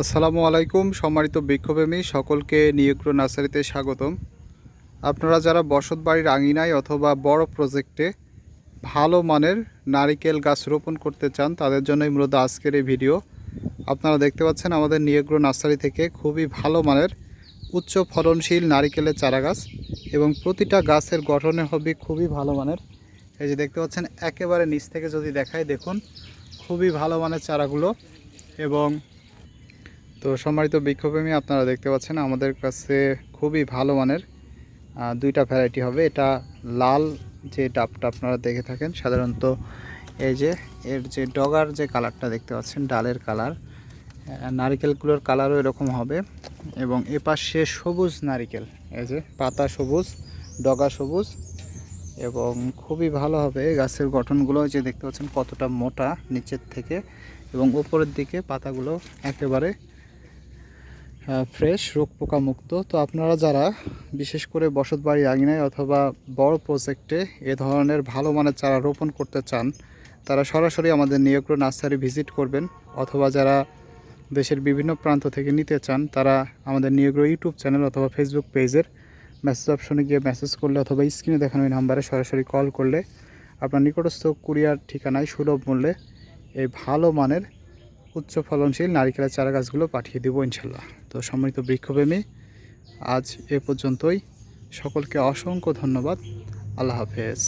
আসসালামু আলাইকুম, সম্মানিত বৃক্ষপ্রেমী সকলকে নিয়োগ্র নার্সারিতে স্বাগতম। আপনারা যারা বসত বাড়ির আঙিনায় অথবা বড় প্রজেক্টে ভালো মানের নারিকেল গাছ রোপণ করতে চান, তাদের জন্যই মূলত আজকের এই ভিডিও। আপনারা দেখতে পাচ্ছেন আমাদের নিয়োগ্র নার্সারি থেকে খুবই ভালো মানের উচ্চ ফলনশীল নারিকেলের চারা গাছ এবং প্রতিটা গাছের গঠনে হবে খুবই ভালো মানের। এই যে দেখতে পাচ্ছেন, একেবারে নিচ থেকে যদি দেখায় দেখুন, খুবই ভালো মানের চারাগুলো এবং তো সম্মানিত বৃক্ষপ্রেমী আপনারা দেখতে পাচ্ছেন আমাদের কাছে খুবই ভালো মানের দুইটা ভ্যারাইটি হবে। এটা লাল যে ডাবটা আপনারা দেখে থাকেন, সাধারণত এই যে, এর যে ডগার যে কালারটা দেখতে পাচ্ছেন, ডালের কালার নারিকেলগুলোর কালারও এরকম হবে এবং এ পাশে সবুজ নারিকেল, এই যে পাতা সবুজ, ডগা সবুজ এবং খুবই ভালো হবে। গাছের গঠনগুলো যে দেখতে পাচ্ছেন কতটা মোটা নিচের থেকে এবং উপরের দিকে পাতাগুলো একেবারে ফ্রেশ রোগ পোকা মুক্ত তো আপনারা যারা, বিশেষ করে বসত বাড়ি আঙিনায় অথবা বড় প্রজেক্টে এ ধরনের ভালো মানের চারা রোপণ করতে চান, তারা সরাসরি আমাদের নিয়োগ্র নার্সারি ভিজিট করবেন, অথবা যারা দেশের বিভিন্ন প্রান্ত থেকে নিতে চান, তারা আমাদের নিয়োগ্র ইউটিউব চ্যানেল অথবা ফেসবুক পেজের মেসেজ অপশনে গিয়ে মেসেজ করলে অথবা স্ক্রিনে দেখানো এই নাম্বারে সরাসরি কল করলে, আপনার নিকটস্থ কুরিয়ার ঠিকানায় সুলভ মূল্যে এই ভালো মানের উচ্চ ফলনশীল নারিকেলের চারা গাছগুলো পাঠিয়ে দেবো ইনশাল্লাহ। তো সম্মানিত বৃক্ষপ্রেমী, আজ এ পর্যন্তই। সকলকে অসংখ্য ধন্যবাদ। আল্লাহ হাফেজ।